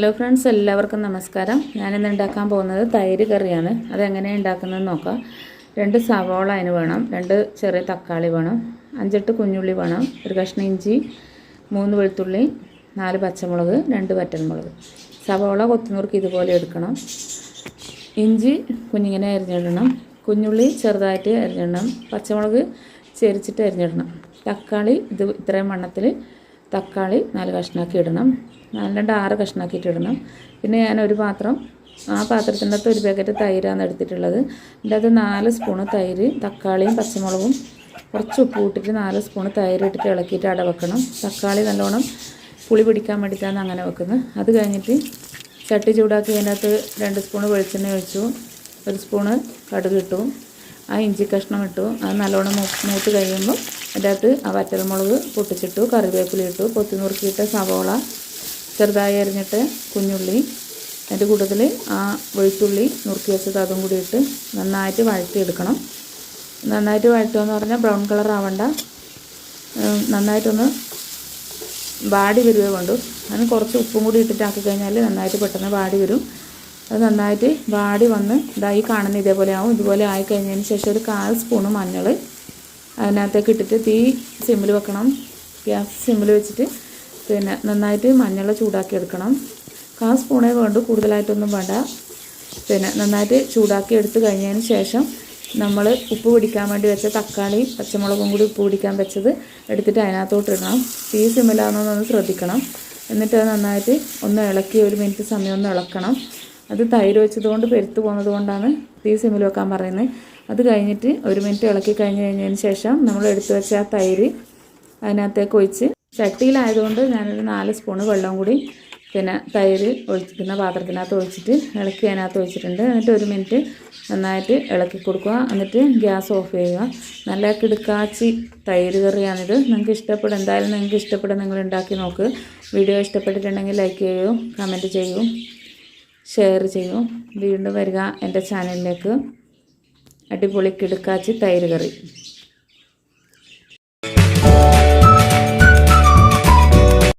Hello friends എല്ലാവർക്കും നമസ്കാരം. ഞാനിന്ന് ഉണ്ടാക്കാൻ പോകുന്നത് തൈര് കറിയാണ്. അതെങ്ങനെയാണ് ഉണ്ടാക്കുന്നത് നോക്കാം. രണ്ട് സവോള അതിന് വേണം. രണ്ട് ചെറിയ തക്കാളി വേണം. അഞ്ചെട്ട് കുഞ്ഞുള്ളി വേണം. ഒരു കഷ്ണം ഇഞ്ചി മൂന്ന് വെളുത്തുള്ളി നാല് പച്ചമുളക് രണ്ട് വറ്റൽമുളക്. സവോള കൊത്തുനുറുക്ക് ഇതുപോലെ എടുക്കണം. ഇഞ്ചി കുഞ്ഞിങ്ങനെ അരിഞ്ഞിടണം. കുഞ്ഞുള്ളി ചെറുതായിട്ട് അരിഞ്ഞിടണം. പച്ചമുളക് ചെരിച്ചിട്ട് അരിഞ്ഞിടണം. തക്കാളി ഇത് ഇത്രയും വണ്ണത്തിൽ തക്കാളി നാല് കഷ്ണാക്കി ഇടണം. നാല് രണ്ട് ആറ് കഷ്ണാക്കിയിട്ട് ഇടണം. പിന്നെ ഞാൻ ഒരു പാത്രം ആ പാത്രത്തിന്റെ അകത്ത് ഒരു പാക്കറ്റ് തൈരാണ് എടുത്തിട്ടുള്ളത്. എന്റെ അത് നാല് സ്പൂണ് തൈര് തക്കാളിയും പച്ചമുളകും കുറച്ച് ഉപ്പ് ഇട്ടിട്ട് നാല് സ്പൂണ് തൈര് ഇട്ടിട്ട് ഇളക്കിയിട്ട് അട വെക്കണം. തക്കാളി നല്ലോണം പുളി പിടിക്കാൻ വേണ്ടിയിട്ടാണ് അങ്ങനെ വെക്കുന്നത്. അത് കഴിഞ്ഞിട്ട് ചട്ടി ചൂടാക്കി അതിനകത്ത് രണ്ട് സ്പൂണ് വെളിച്ചെണ്ണ ഒഴിച്ചു. ഒരു സ്പൂണ് കടുക് ഇട്ടു. ആ ഇഞ്ചി കഷ്ണം ഇട്ടു. അത് നല്ലോണം മൂത്ത് കഴിയുമ്പോൾ അതിന്റെ അകത്ത് ആ വറ്റൽമുളക് പൊട്ടിച്ചിട്ടു കറിവേപ്പില ഇട്ടു കൊത്തി നുറുക്കിയിട്ട് സവോള ചെറുതായി അരിഞ്ഞിട്ട് കുഞ്ഞുള്ളി അതിന്റെ കൂട്ടത്തിൽ ആ വെളുത്തുള്ളി നുറുക്കി വെച്ചത് അതും കൂടി ഇട്ട് നന്നായിട്ട് വഴറ്റിയെടുക്കണം. നന്നായിട്ട് വഴറ്റുമെന്ന് പറഞ്ഞാൽ ബ്രൗൺ കളർ ആവണ്ട. നന്നായിട്ടൊന്ന് വാടി വരുവേ വേണ്ടു. അതിന് കുറച്ച് ഉപ്പും കൂടി ഇട്ടിട്ട് ആക്കി കഴിഞ്ഞാൽ നന്നായിട്ട് പെട്ടെന്ന് വാടി വരും. അത് നന്നായിട്ട് വാടി വന്ന് ഇതായി കാണുന്ന ഇതേപോലെ ആവും. ഇതുപോലെ ആയി കഴിഞ്ഞതിന് ശേഷം ഒരു കാൽ സ്പൂണ് മഞ്ഞൾ അതിനകത്തേക്ക് ഇട്ടിട്ട് തീ സിമ്മിൽ വെക്കണം. ഗ്യാസ് സിമ്മിൽ വെച്ചിട്ട് പിന്നെ നന്നായിട്ട് മഞ്ഞൾ ചൂടാക്കി എടുക്കണം. കാ സ്പൂണേ വേണ്ടു കൂടുതലായിട്ടൊന്നും വേണ്ട. പിന്നെ നന്നായിട്ട് ചൂടാക്കി എടുത്ത് കഴിഞ്ഞതിന് ശേഷം നമ്മൾ ഉപ്പ് പിടിക്കാൻ വേണ്ടി വെച്ച തക്കാളി പച്ചമുളകും കൂടി ഉപ്പ് പിടിക്കാൻ വെച്ചത് എടുത്തിട്ട് അതിനകത്തോട്ട് ഇടണം. തീ സിമ്മിലാണെന്നൊന്ന് ശ്രദ്ധിക്കണം. എന്നിട്ട് അത് നന്നായിട്ട് ഒന്ന് ഇളക്കി ഒരു മിനിറ്റ് സമയം ഒന്ന് ഇളക്കണം. അത് തൈര് വെച്ചതുകൊണ്ട് പെരുത്ത് പോകുന്നത് കൊണ്ടാണ് തീ സിമ്മിൽ വെക്കാൻ പറയുന്നത്. അത് കഴിഞ്ഞിട്ട് ഒരു മിനിറ്റ് ഇളക്കി കഴിഞ്ഞ് കഴിഞ്ഞതിന് ശേഷം നമ്മൾ എടുത്തു വെച്ച ആ തൈര് അതിനകത്തേക്ക് ഒഴിച്ച് ചട്ടിയിലായതുകൊണ്ട് ഞാനൊരു നാല് സ്പൂണ് വെള്ളം കൂടി പിന്നെ തൈര് ഒഴിക്കുന്ന പാത്രത്തിനകത്ത് ഒഴിച്ചിട്ട് ഇളക്കി അതിനകത്ത് ഒഴിച്ചിട്ടുണ്ട്. എന്നിട്ട് ഒരു മിനിറ്റ് നന്നായിട്ട് ഇളക്കി കൊടുക്കുക. എന്നിട്ട് ഗ്യാസ് ഓഫ് ചെയ്യുക. നല്ല കിടുക്കാച്ചി തൈര് കറിയാണിത്. നിങ്ങൾക്ക് ഇഷ്ടപ്പെടും. എന്തായാലും നിങ്ങൾക്ക് ഇഷ്ടപ്പെടും. നിങ്ങൾ ഉണ്ടാക്കി നോക്ക്. വീഡിയോ ഇഷ്ടപ്പെട്ടിട്ടുണ്ടെങ്കിൽ ലൈക്ക് ചെയ്യൂ കമന്റ് ചെയ്യൂ ഷെയർ ചെയ്യൂ. വീണ്ടും വരിക എന്റെ ചാനലിലേക്ക്. അടിപൊളി കിടുക്കാച്ചി തൈര് കറി.